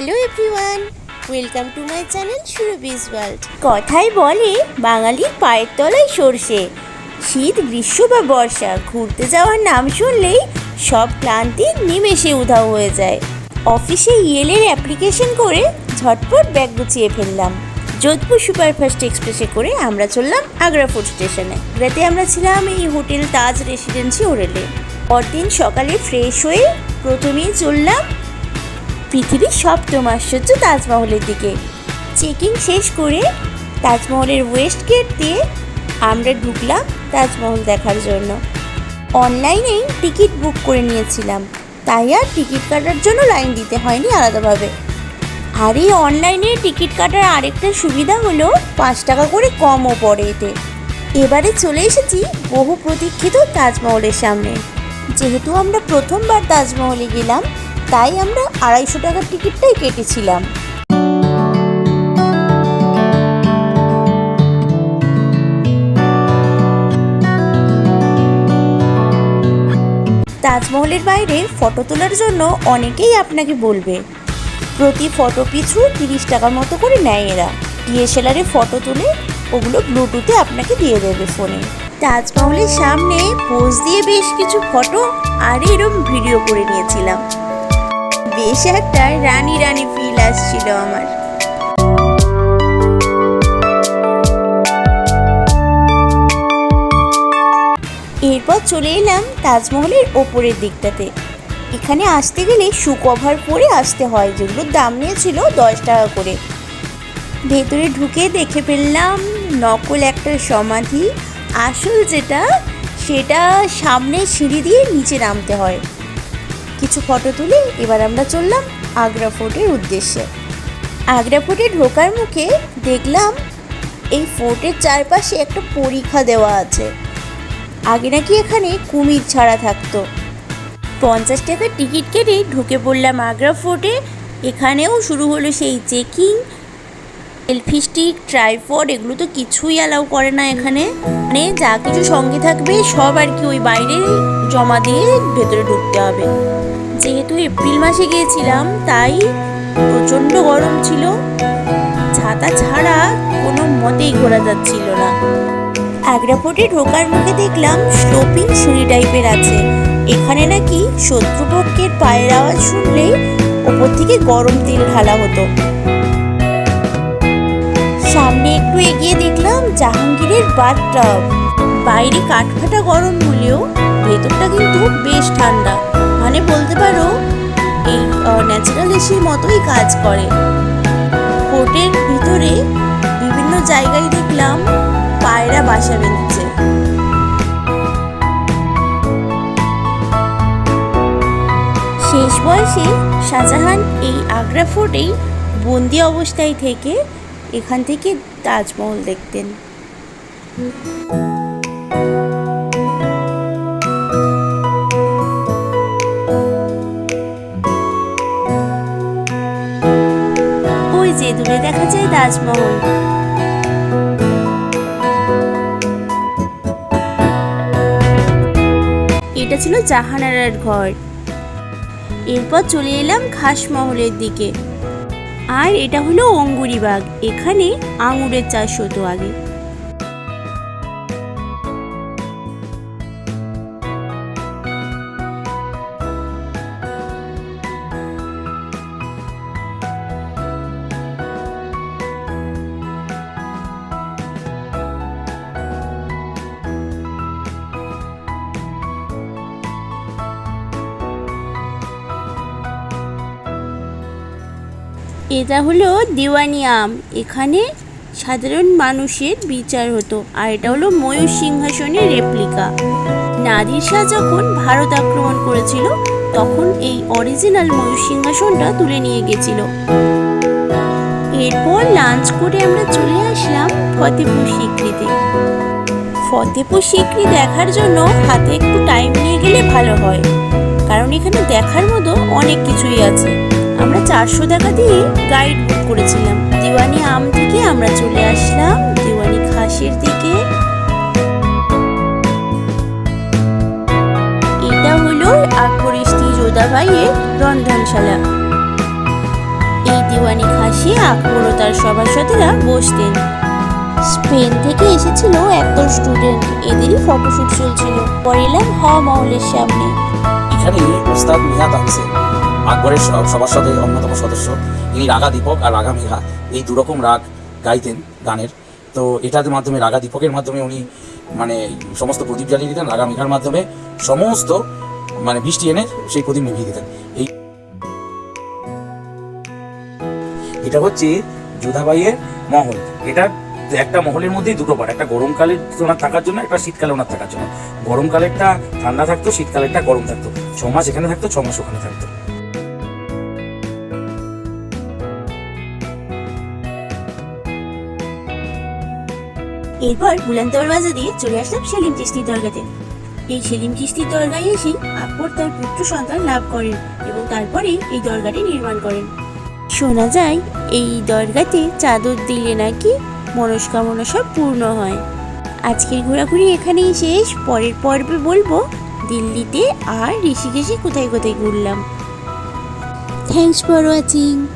Hello everyone welcome to my channel সুরবিজ world কথাই বলে বাঙালির পায়ের তলায় সরষে। শীত, গ্রীষ্ম বা বর্ষা, ঘুরতে যাওয়ার নাম শুনলেই সব ক্লান্তি নিমেষে উধাও হয়ে যায়। অফিসে ইয়েলের অ্যাপ্লিকেশন করে ঝটপট ব্যাগ গুছিয়ে ফেললাম। যোধপুর সুপারফাস্ট এক্সপ্রেসে করে আমরা চললাম আগ্রা ফোর্ট স্টেশনে রাতে আমরা ছিলাম এই হোটেল তাজ রেসিডেন্সি হোটেলে পরদিন সকালে ফ্রেশ হয়ে প্রথমেই চললাম পৃথিবীর সপ্তম আশ্চর্য তাজমহলের দিকে। চেকিং শেষ করে তাজমহলের ওয়েস্ট গেট দিয়ে আমরা ঢুকলাম তাজমহল দেখার জন্য। অনলাইনেই টিকিট বুক করে নিয়েছিলাম। তাই আর টিকিট কাটার জন্য লাইন দিতে হয়নি আলাদাভাবে। আর এই অনলাইনে টিকিট কাটার আরেকটা সুবিধা হলো পাঁচ টাকা করে কমও পড়ে এতে। এবারে চলে এসেছি বহু প্রতীক্ষিত তাজমহলের সামনে। যেহেতু আমরা প্রথমবার তাজমহলে গেলাম তাই আমরা আড়াইশো টাকার টিকিটটাই কেটেছিলাম। তাজমহলের বাইরে ফটো তোলার জন্য অনেকেই আপনাকে বলবে, প্রতি ফটো পিছু তিরিশ টাকার মতো করে নেয় এরা। ডিএসএলআরে ফটো তুলে ওগুলো ব্লুটুথে আপনাকে দিয়ে দেবে ফোনে। তাজমহলের সামনে পোজ দিয়ে বেশ কিছু ফটো আর এরম ভিডিও করে নিয়েছিলাম। বেশ একটা রানী রানী ফিল আসছিল আমার। এরপর চলে এলাম তাজমহলের ওপরের দিকটাতে। এখানে আসতে গেলে শু কভার পরে আসতে হয় যেগুলোর দাম নিয়েছিল দশ টাকা করে। ভেতরে ঢুকে দেখে ফেললাম, নকল একটা সমাধি। আসল যেটা, সেটা সামনে সিঁড়ি দিয়ে নিচে নামতে হয়। কিছু ফটো তুলে এবার আমরা চললাম আগ্রা ফোর্টের উদ্দেশ্যে। আগ্রা ফোর্টে ঢোকার মুখে দেখলাম এই ফোর্টের চারপাশে একটা পরীক্ষা দেওয়া আছে। আগে নাকি এখানে কুমির ছাড়া থাকতো। পঞ্চাশ টাকার টিকিট কেটে ঢুকে পড়লাম আগ্রা ফোর্টে। এখানেও শুরু হলো সেই চেকিং, সেলফি স্টিক এগুলো তো কিছুই অ্যালাউ করে না এখানে। মানে যা কিছু সঙ্গে থাকবে সব আর কি ওই বাইরে জমা দিয়ে ভেতরে ঢুকতে হবে। যেহেতু এপ্রিল মাসে গিয়েছিলাম, তাই প্রচণ্ড গরম ছিল। ছাতা ছাড়া কোনো মতেই ঘোরা যাচ্ছিল না। আগ্রা ঢোকার মুখে দেখলাম স্লোপিং সিঁড়ি টাইপের আছে। এখানে নাকি শত্রুপক্ষের পায়ের আওয়াজ শুনলেই ওপর থেকে গরম তেল ঢালা হতো। সামনে একটু এগিয়ে দেখলাম জাহাঙ্গীরের বাথটাব। বাইরে কাঠফাটা গরম হলেও ভেতরটা কিন্তু বেশ ঠান্ডা। মানে বলতে পারো, এই ন্যাচারাল এসির মতোই কাজ করে। কোর্টের ভিতরে বিভিন্ন জায়গায় দেখলাম পায়রা বাসা বেঁধেছে। শেষ বয়সে শাহজাহান এই আগ্রা ফোর্টেই বন্দি অবস্থায় থেকে এখান থেকে তাজমহল দেখতেন। দূরে দেখা যায় তাজমহল। এটা ছিল জাহানারার ঘর। এরপর চলে এলাম খাসমহলের দিকে। আর এটা হলো অঙ্গুরিবাগ। এখানে আঙুরের চাষ হতো আগে। এটা হলো দিওয়ানি আম। এখানে সাধারণ মানুষের বিচার হতো। আর এটা হলো ময়ূর সিংহাসনের রেপ্লিকা নাদির শাহ যখন ভারত আক্রমণ করেছিল, তখন এই অরিজিনাল ময়ূর সিংহাসনটা তুলে নিয়ে গেছিল। এরপর লাঞ্চ করে আমরা চলে আসলাম ফতেপুর সিকরিতে ফতেপুর সিকরি দেখার জন্য হাতে একটু টাইম নিয়ে গেলে ভালো হয়। কারণ এখানে দেখার মতো অনেক কিছুই আছে। আমরা চারশো টাকা দিয়ে গাইড বুক করেছিলাম। দিওয়ানি আম থেকে আমরা চলে আসলাম, দিওয়ানি খাসের দিকে। এটা হলো ইস্তি যোধাবাইয়ের রন্ধনশালা। এই দিওয়ানি খাসি আকবর ও তার সভাসদেরা বসতেন। স্পেন থেকে এসেছিল একদল স্টুডেন্ট এদেরই ফটোশুট চলছিল। পরে এলাম হাওয়া মহলের সামনে। এখানে ওস্তাদ মিয়া তানসেন আকবরের সবার সাথে অন্যতম সদস্য ইনি রাগা দীপক আর রাগা মেঘা এই দুরকম রাগ গাইতেন গানের। তো এটার মাধ্যমে, রাগা দীপকের মাধ্যমে উনি মানে সমস্ত প্রদীপ জ্বালিয়ে দিতেন, রাগা মেঘার মাধ্যমে সমস্ত মানে বৃষ্টি এনে সেই প্রদীপ নিভিয়ে দিতেন। এই এটা হচ্ছে যোধাবাইয়ের মহল। এটা একটা মহলের মধ্যেই দুটো পার্ট একটা গরমকালে ওনার থাকার জন্য, একটা শীতকালে ওনার থাকার জন্য। গরমকালেরটা ঠান্ডা থাকতো, শীতকালেরটা গরম থাকতো। ছ মাস এখানে থাকতো, ছ মাস ওখানে থাকতো। এরপর বুলান দরওয়াজা দিয়ে চলে আসলাম সেলিম চিস্তির দরগাতে। এই সেলিম চিস্তির দরগায় এসে আকবর তার পুত্র সন্তান লাভ করেন এবং তারপরে এই দরগাটি নির্মাণ করেন। শোনা যায়, এই দরগাতে চাদর দিলে নাকি মনস্কামনা সব পূর্ণ হয়। আজকের ঘোরাঘুরি এখানেই শেষ। পরের পর্বে বলব, দিল্লিতে আর ঋষিকেশে কোথায় কোথায় ঘুরলাম। Thanks for watching